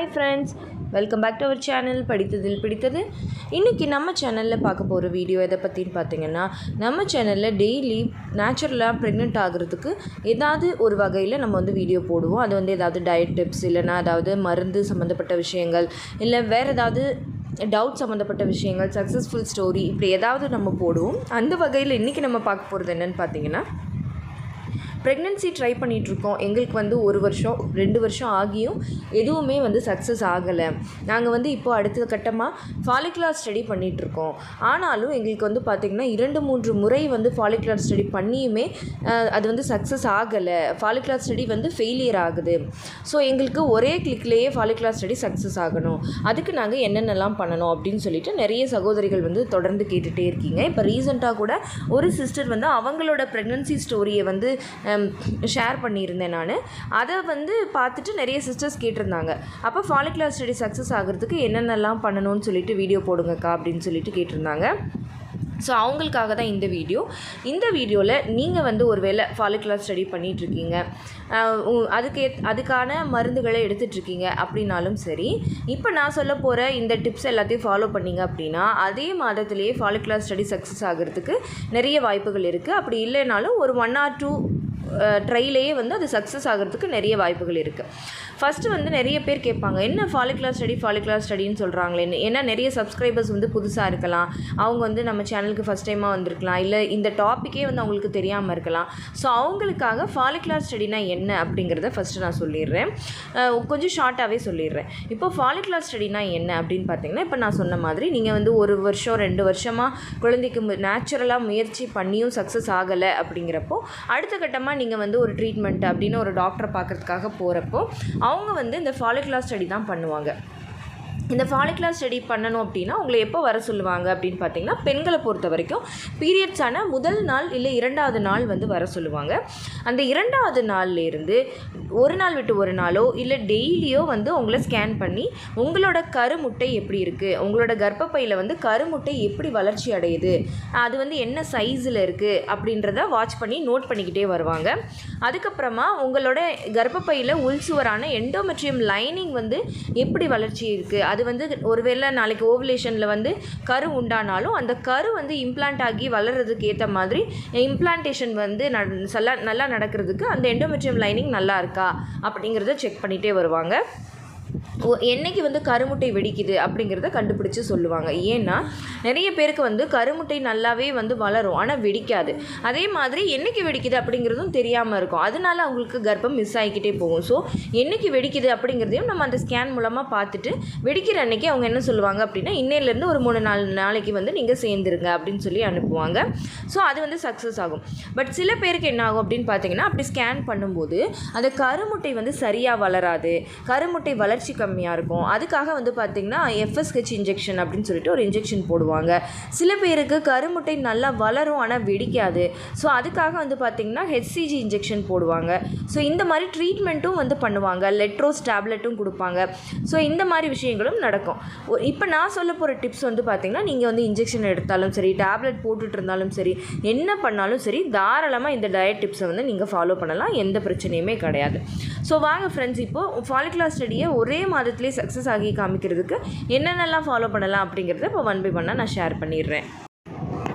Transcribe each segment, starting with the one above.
Hi friends welcome back to our channel படித்ததில் பிடித்தது. இன்றைக்கி நம்ம சேனலில் பார்க்க போகிற வீடியோ எதை பற்றின்னு பார்த்தீங்கன்னா நம்ம சேனலில் டெய்லி நேச்சுரலாக ப்ரெக்னென்ட் ஆகிறதுக்கு ஏதாவது ஒரு வகையில் நம்ம வந்து வீடியோ போடுவோம். அது வந்து ஏதாவது டயட் டிப்ஸ் இல்லைன்னா அதாவது மருந்து சம்மந்தப்பட்ட விஷயங்கள் இல்லை வேறு ஏதாவது டவுட் சம்மந்தப்பட்ட விஷயங்கள் சக்ஸஸ்ஃபுல் ஸ்டோரி இப்படி ஏதாவது நம்ம போடுவோம். அந்த வகையில் இன்றைக்கி நம்ம பார்க்க போகிறது என்னென்னு பார்த்தீங்கன்னா ப்ரெக்னென்சி ட்ரை பண்ணிகிட்ருக்கோம் எங்களுக்கு வந்து ஒரு வருஷம் ரெண்டு வருஷம் ஆகியும் எதுவுமே வந்து சக்ஸஸ் ஆகலை. நாங்கள் வந்து இப்போ அடுத்த கட்டமாக ஃபாலிகுலர் ஸ்டடி பண்ணிகிட்ருக்கோம் ஆனாலும் எங்களுக்கு வந்து பார்த்திங்கன்னா இரண்டு மூன்று முறை வந்து ஃபாலிகுலர் ஸ்டடி பண்ணியுமே அது வந்து சக்ஸஸ் ஆகலை. ஃபாலிகுலர் ஸ்டடி வந்து ஃபெயிலியர் ஆகுது. ஸோ எங்களுக்கு ஒரே கிளிக்லேயே ஃபாலிகுலர் ஸ்டடி சக்ஸஸ் ஆகணும். அதுக்கு நாங்கள் என்னென்னலாம் பண்ணணும் அப்படின்னு சொல்லிட்டு நிறைய சகோதரிகள் வந்து தொடர்ந்து கேட்டுகிட்டே இருக்கீங்க. இப்போ ரீசெண்டாக கூட ஒரு சிஸ்டர் வந்து அவங்களோட ப்ரெக்னன்சி ஸ்டோரியை வந்து Um, ஷேர் பண்ணியிருந்தேன் நான். அதை வந்து பார்த்துட்டு நிறைய சிஸ்டர்ஸ் கேட்டிருந்தாங்க. அப்போ ஃபாலிகுலர் ஸ்டடி சக்ஸஸ் ஆகிறதுக்கு என்னென்னலாம் பண்ணணும்னு சொல்லிட்டு வீடியோ போடுங்கக்கா அப்படின்னு சொல்லிட்டு கேட்டிருந்தாங்க. ஸோ அவங்களுக்காக தான் இந்த வீடியோ இந்த வீடியோவில் நீங்கள் வந்து ஒரு வேளை ஃபாலிகுலர் ஸ்டடி பண்ணிகிட்ருக்கீங்க அதுக்கு அதுக்கான மருந்துகளை எடுத்துகிட்ருக்கீங்க அப்படின்னாலும் சரி. இப்போ நான் சொல்ல போகிற இந்த டிப்ஸ் எல்லாத்தையும் ஃபாலோ பண்ணீங்க அப்படின்னா அதே மாதத்துலேயே ஃபாலிகுலர் ஸ்டடி சக்ஸஸ் ஆகிறதுக்கு நிறைய வாய்ப்புகள் இருக்குது அப்படி இல்லைனாலும் ஒரு ஒன் ஆர் டூ ட்ரைலேயே வந்து அது சக்ஸஸ் ஆகிறதுக்கு நிறைய வாய்ப்புகள் இருக்குது ஃபஸ்ட்டு வந்து நிறைய பேர் கேட்பாங்க என்ன ஃபாலிகுலர் ஸ்டடி ஃபாலிகுலர் ஸ்டடின்னு சொல்கிறாங்களேன்னு ஏன்னா நிறைய சப்ஸ்கிரைபர்ஸ் வந்து புதுசாக இருக்கலாம். அவங்க வந்து நம்ம சேனலுக்கு ஃபஸ்ட் டைமாக வந்திருக்கலாம். இல்லை இந்த டாப்பிக்கே வந்து அவங்களுக்கு தெரியாமல் இருக்கலாம். ஸோ அவங்களுக்காக ஃபாலிகுலர் ஸ்டடினா என்ன அப்படிங்கிறத ஃபஸ்ட்டு நான் சொல்லிடுறேன். கொஞ்சம் ஷார்ட்டாகவே சொல்லிடுறேன். இப்போ ஃபாலிகுலர் ஸ்டடினா என்ன அப்படின்னு பார்த்தீங்கன்னா இப்போ நான் சொன்ன மாதிரி நீங்கள் வந்து ஒரு வருஷம் ரெண்டு வருஷமாக குழந்தைக்கு நேச்சுரலாக முயற்சி பண்ணியும் சக்ஸஸ் ஆகலை அப்படிங்கிறப்போ அடுத்த கட்டமாக நீங்கள் வந்து ஒரு ட்ரீட்மெண்ட் அப்படின்னு ஒரு டாக்டரை பார்க்கறதுக்காக போகிறப்போ அவங்க வந்து இந்த ஃபாலிகுலர் ஸ்டடி தான் பண்ணுவாங்க. இந்த ஃபாலிகுலர் ஸ்டடி பண்ணணும் அப்படின்னா உங்களை எப்போ வர சொல்லுவாங்க அப்படின்னு பார்த்தீங்கன்னா பெண்களை பொறுத்த வரைக்கும் பீரியட்ஸான முதல் நாள் இல்லை இரண்டாவது நாள் வந்து வர சொல்லுவாங்க. அந்த இரண்டாவது நாள்லேருந்து ஒரு நாள் விட்டு ஒரு நாளோ இல்லை டெய்லியோ வந்து உங்களை ஸ்கேன் பண்ணி உங்களோட கருமுட்டை எப்படி இருக்குது உங்களோட கர்ப்பப்பையில் வந்து கருமுட்டை எப்படி வளர்ச்சி அடையுது? அது வந்து என்ன சைஸில் இருக்குது அப்படின்றத வாட்ச் பண்ணி நோட் பண்ணிக்கிட்டே வருவாங்க. அதுக்கப்புறமா உங்களோட கர்ப்பப்பையில் உள்சுவரான எண்டோமெட்ரியம் லைனிங் வந்து எப்படி வளர்ச்சி இருக்குது அது அது வந்து ஒருவேளை நாளைக்கு ஓவலேஷனில் வந்து கரு உண்டானாலும் அந்த கரு வந்து இம்ப்ளான்ட் ஆகி வளர்கிறதுக்கு ஏற்ற மாதிரி இம்ப்ளான்டேஷன் வந்து நல்லா நல்லா நடக்கிறதுக்கு அந்த எண்டோமெட்ரியம் லைனிங் நல்லா இருக்கா அப்படிங்கிறத செக் பண்ணிகிட்டே வருவாங்க. ஒ- என்னைக்கு வந்து கருமுட்டை வெடிக்குது அப்படிங்கிறத கண்டுபிடிச்சு சொல்லுவாங்க. ஏன்னா நிறைய பேருக்கு வந்து கருமுட்டை நல்லாவே வந்து வளரும் ஆனால் வெடிக்காது. அதே மாதிரி என்னைக்கு வெடிக்குது அப்படிங்கிறதும் தெரியாமல் இருக்கும். அதனால அவங்களுக்கு கர்ப்பம் மிஸ் ஆகிக்கிட்டே போகும். ஸோ என்னைக்கு வெடிக்குது அப்படிங்கிறதையும் நம்ம அந்த ஸ்கேன் மூலமாக பார்த்துட்டு வெடிக்கிற அன்னைக்கு அவங்க என்ன சொல்லுவாங்க அப்படின்னா இன்னையிலேருந்து ஒரு மூணு நாலு நாளைக்கு வந்து நீங்கள் சேர்ந்துருங்க அப்படின்னு சொல்லி அனுப்புவாங்க. ஸோ அது வந்து சக்ஸஸ் ஆகும். பட் சில பேருக்கு என்ன ஆகும் அப்படின்னு பார்த்தீங்கன்னா அப்படி ஸ்கேன் பண்ணும்போது அந்த கருமுட்டை வந்து சரியாக வளராது. கருமுட்டை வளர்ச்சி கம்மியாக இருக்கும். அதுக்காக வந்து பார்த்திங்கன்னா எஃப்எஸ்ஹெச் இன்ஜெக்ஷன் அப்படின்னு சொல்லிட்டு ஒரு இன்ஜெக்ஷன் போடுவாங்க. சில பேருக்கு கருமுட்டை நல்லா வளரும் ஆனால் வெடிக்காது. ஸோ அதுக்காக வந்து பார்த்திங்கன்னா ஹெச்சிஜி இன்ஜெக்ஷன் போடுவாங்க. ஸோ இந்த மாதிரி ட்ரீட்மெண்ட்டும் வந்து பண்ணுவாங்க. லெட்ரோஸ் டேப்லெட்டும் கொடுப்பாங்க. ஸோ இந்த மாதிரி விஷயங்களும் நடக்கும். இப்போ நான் சொல்ல போகிற டிப்ஸ் வந்து பார்த்திங்கன்னா நீங்கள் வந்து இன்ஜெக்ஷன் எடுத்தாலும் சரி டேப்லெட் போட்டுட்டு இருந்தாலும் சரி என்ன பண்ணாலும் சரி தாராளமாக இந்த டயட் டிப்ஸை வந்து நீங்கள் ஃபாலோ பண்ணலாம். எந்த பிரச்சனையுமே கிடையாது. ஸோ வாங்க ஃப்ரெண்ட்ஸ் இப்போது ஃபாலிகுலர் ஸ்டடியை ஒரே மாதத்துலேயே சக்ஸஸ் ஆகி காமிக்கிறதுக்கு என்னென்னலாம் ஃபாலோ பண்ணலாம் அப்படிங்கிறத இப்போ ஒன் பை ஒன்னாக நான் ஷேர் பண்ணிடுறேன்.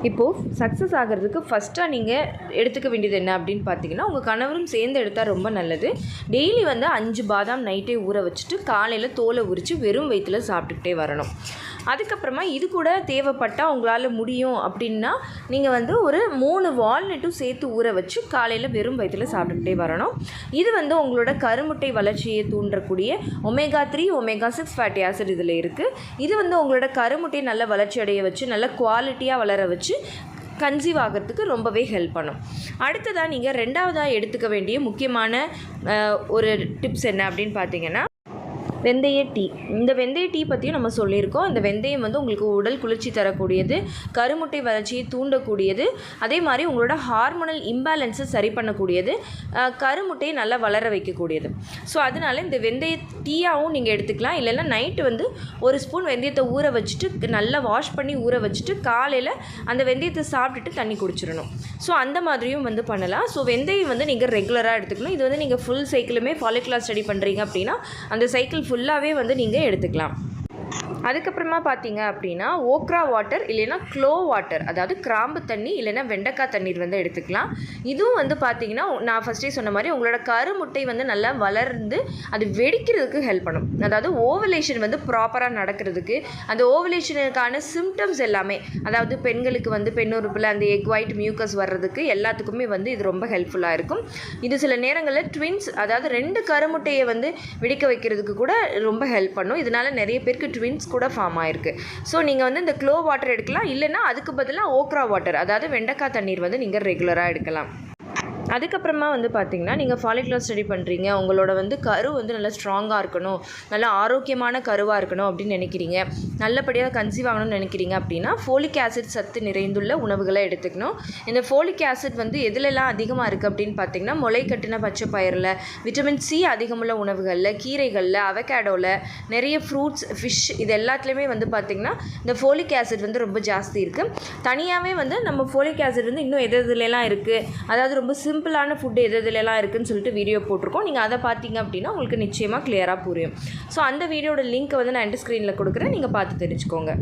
இப்போது சக்ஸஸ் ஆகிறதுக்கு ஃபஸ்ட்டாக நீங்கள் எடுத்துக்க வேண்டியது என்ன அப்படின்னு பார்த்தீங்கன்னா உங்கள் கணவரும் சேர்ந்து எடுத்தால் ரொம்ப நல்லது. டெய்லி வந்து அஞ்சு பாதாம் நைட்டே ஊற வச்சுட்டு காலையில் தோலை உரித்து வெறும் வயிற்றுல சாப்பிட்டுக்கிட்டே வரணும். அதுக்கப்புறமா இது கூட தேவைப்பட்டால் உங்களால் முடியும் அப்படின்னா நீங்கள் வந்து ஒரு மூணு வால்நட்டும் சேர்த்து ஊற வச்சு காலையில் வெறும் வயிற்றில் சாப்பிட்டுக்கிட்டே வரணும். இது வந்து உங்களோட கருமுட்டை வளர்ச்சியை தூண்டக்கூடிய omega three omega six fatty acid இதில் இருக்குது இது வந்து உங்களோட கருமுட்டையை நல்ல வளர்ச்சி அடைய வச்சு நல்ல குவாலிட்டியாக வளர வச்சு கன்சீவ் ஆகிறதுக்கு ரொம்பவே ஹெல்ப் பண்ணும். அடுத்ததாக நீங்கள் ரெண்டாவதாக எடுத்துக்க வேண்டிய முக்கியமான ஒரு டிப்ஸ் என்ன அப்படின்னு பார்த்தீங்கன்னா வெந்தய டீ. இந்த வெந்தய டீ பற்றியும் நம்ம சொல்லியிருக்கோம். இந்த வெந்தயம் வந்து உங்களுக்கு உடல் குளிர்ச்சி தரக்கூடியது கருமுட்டை வளர்ச்சியை தூண்டக்கூடியது அதே மாதிரி உங்களோட ஹார்மோனல் இம்பேலன்ஸை சரி பண்ணக்கூடியது கருமுட்டையை நல்லா வளர வைக்கக்கூடியது. ஸோ அதனால இந்த வெந்தய டீயாகவும் நீங்கள் எடுத்துக்கலாம். இல்லைன்னா நைட்டு வந்து ஒரு ஸ்பூன் வெந்தயத்தை ஊற வச்சுட்டு நல்லா வாஷ் பண்ணி ஊற வச்சுட்டு காலையில் அந்த வெந்தயத்தை சாப்பிட்டுட்டு தண்ணி குடிச்சிடணும். ஸோ அந்த மாதிரியும் வந்து பண்ணலாம். ஸோ வெந்தயம் வந்து நீங்கள் ரெகுலராக எடுத்துக்கணும். இது வந்து நீங்கள் ஃபுல் சைக்கிளுமே ஃபாலிகுலர் ஸ்டடி பண்ணுறீங்க அப்படின்னா அந்த சைக்கிள் ஃபுல் ஃபுல்லாகவே வந்து நீங்கள் எடுத்துக்கலாம். அதுக்கப்புறமா பார்த்தீங்க அப்படின்னா ஓக்ரா வாட்டர் இல்லைன்னா க்ளோ வாட்டர் அதாவது கிராம்பு தண்ணி இல்லைன்னா வெண்டைக்காய் தண்ணீர் வந்து எடுத்துக்கலாம். இதுவும் வந்து பார்த்தீங்கன்னா நான் ஃபஸ்ட்டே சொன்ன மாதிரி உங்களோட கருமுட்டை வந்து நல்லா வளர்ந்து அது வெடிக்கிறதுக்கு ஹெல்ப் பண்ணும். அதாவது ஓவலேஷன் வந்து ப்ராப்பராக நடக்கிறதுக்கு அந்த ஓவலேஷனுக்கான சிம்டம்ஸ் எல்லாமே அதாவது பெண்களுக்கு வந்து பெண்ணுறுப்பில் அந்த எக் ஒயிட் மியூக்கஸ் வர்றதுக்கு எல்லாத்துக்குமே வந்து இது ரொம்ப ஹெல்ப்ஃபுல்லாக இருக்கும். இது சில நேரங்களில் ட்வின்ஸ் அதாவது ரெண்டு கருமுட்டையை வந்து வெடிக்க வைக்கிறதுக்கு கூட ரொம்ப ஹெல்ப் பண்ணும். இதனால நிறைய பேருக்கு ட்வின்ஸ் கூட ஃபார்ம் ஆயிருக்கு. ஸோ நீங்கள் வந்து இந்த க்ளோ வாட்டர் எடுக்கலாம். இல்லைன்னா அதுக்கு பதிலாக ஓக்ரா வாட்டர் அதாவது வெண்டைக்காய் தண்ணீர் வந்து நீங்கள் ரெகுலராக எடுக்கலாம். அதுக்கப்புறமா வந்து பார்த்தீங்கன்னா நீங்கள் ஃபாலிகுலர் ஸ்டடி பண்ணுறீங்க உங்களோட வந்து கரு வந்து நல்லா ஸ்ட்ராங்காக இருக்கணும். நல்லா ஆரோக்கியமான கருவாக இருக்கணும் அப்படின்னு நினைக்கிறீங்க. நல்லபடியாக கன்சீவ் ஆகணும்னு நினைக்கிறீங்க அப்படின்னா ஃபோலிக் ஆசிட் சத்து நிறைந்துள்ள உணவுகளை எடுத்துக்கணும். இந்த ஃபோலிக் ஆசிட் வந்து எதுலெல்லாம் அதிகமாக இருக்குது அப்படின்னு பார்த்தீங்கன்னா முளை கட்டின பச்சை பயிரில் விட்டமின் சி அதிகமுள்ள உணவுகளில் கீரைகளில் அவகேடோவில் நிறைய ஃப்ரூட்ஸ் ஃபிஷ் இது எல்லாத்துலேயுமே வந்து பார்த்திங்கன்னா இந்த ஃபோலிக் ஆசிட் வந்து ரொம்ப ஜாஸ்தி இருக்குது தனியாகவே வந்து நம்ம ஃபோலிக் ஆசிட் வந்து இன்னும் எது எதுலலாம் இருக்குது அதாவது ரொம்ப சிம்பிளான ஃபுட் எது எதுலலாம் இருக்குதுன்னு சொல்லிட்டு வீடியோ போட்டிருக்கோம். நீங்கள் அதை பார்த்தீங்க அப்படின்னா உங்களுக்கு நிச்சயமாக கிளியராக புரியும். ஸோ அந்த வீடியோட லிங்க்கை வந்து நான் எண்ட் ஸ்க்ரீனில் கொடுக்குறேன். நீங்கள் பார்த்து தெரிஞ்சுக்கோங்க.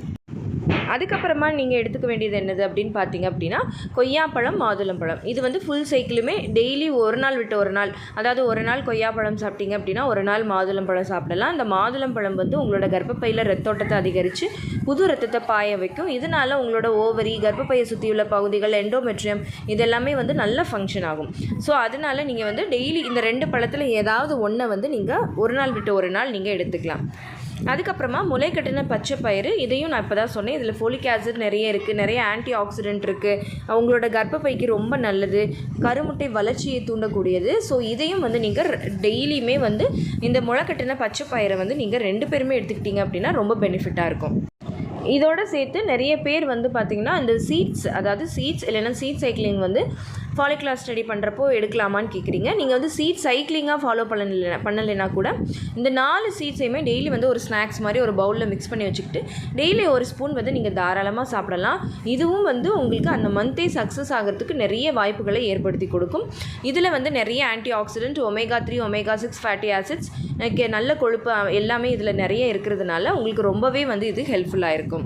அதுக்கப்புறமா நீங்கள் எடுத்துக்க வேண்டியது என்னது அப்படின்னு பார்த்தீங்க அப்படின்னா கொய்யாப்பழம் மாதுளம்பழம் இது வந்து ஃபுல் சைக்கிளுமே டெய்லி ஒரு நாள் விட்டு ஒரு நாள். அதாவது ஒரு நாள் கொய்யாப்பழம் சாப்பிட்டீங்க அப்படின்னா ஒரு நாள் மாதுளம்பழம் சாப்பிடலாம். அந்த மாதுளம்பழம் வந்து உங்களோட கர்ப்பப்பையில் ரத்தோட்டத்தை அதிகரித்து புது ரத்தத்தை பாய வைக்கும். இதனால் உங்களோட ஓவரி கர்ப்பப்பையை சுற்றியுள்ள பகுதிகள் எண்டோமெட்ரியம் இதெல்லாமே வந்து நல்ல ஃபங்க்ஷன் ஆகும். ஸோ அதனால நீங்கள் வந்து டெய்லி இந்த ரெண்டு பழத்தில் ஏதாவது ஒன்றை வந்து நீங்கள் ஒரு நாள் விட்டு ஒரு நாள் நீங்கள் எடுத்துக்கலாம். அதுக்கப்புறமா முளை கட்டின பச்சை பயிறு இதையும் நான் இப்போ தான் சொன்னேன். இதில் ஃபோலிக் ஆசிட் நிறைய இருக்குது நிறைய ஆன்டி ஆக்சிடென்ட் இருக்குது அவங்களோட கர்ப்பப்பைக்கு ரொம்ப நல்லது. கருமுட்டை வளர்ச்சியை தூண்டக்கூடியது. ஸோ இதையும் வந்து நீங்கள் டெய்லியுமே வந்து இந்த முளை கட்டின பச்சை பயிரை வந்து நீங்கள் ரெண்டு பேருமே எடுத்துக்கிட்டீங்க அப்படின்னா ரொம்ப பெனிஃபிட்டாக இருக்கும். இதோட சேர்த்து நிறைய பேர் வந்து பார்த்திங்கன்னா இந்த சீட்ஸ் அதாவது சீட்ஸ் இல்லைன்னா சீட் சைக்கிளிங் வந்து ஃபாலிகுலர் ஸ்டடி பண்ணுறப்போ எடுக்கலாமான்னு கேட்குறீங்க நீங்கள் வந்து சீட் சைக்கிளிங்காக ஃபாலோ பண்ணல பண்ணலைன்னா கூட இந்த நாலு சீட்ஸையுமே டெய்லி வந்து ஒரு ஸ்நாக்ஸ் மாதிரி ஒரு பவுலில் மிக்ஸ் பண்ணி வச்சுக்கிட்டு டெய்லி ஒரு ஸ்பூன் வந்து நீங்கள் தாராளமாக சாப்பிடலாம். இதுவும் வந்து உங்களுக்கு அந்த மந்த்தே சக்ஸஸ் ஆகிறதுக்கு நிறைய வாய்ப்புகளை ஏற்படுத்தி கொடுக்கும். இதில் வந்து நிறைய antioxidant omega three omega six fatty acids நல்ல கொழுப்பு எல்லாமே இதில் நிறைய இருக்கிறதுனால உங்களுக்கு ரொம்பவே வந்து இது ஹெல்ப்ஃபுல்லாக இருக்கும்.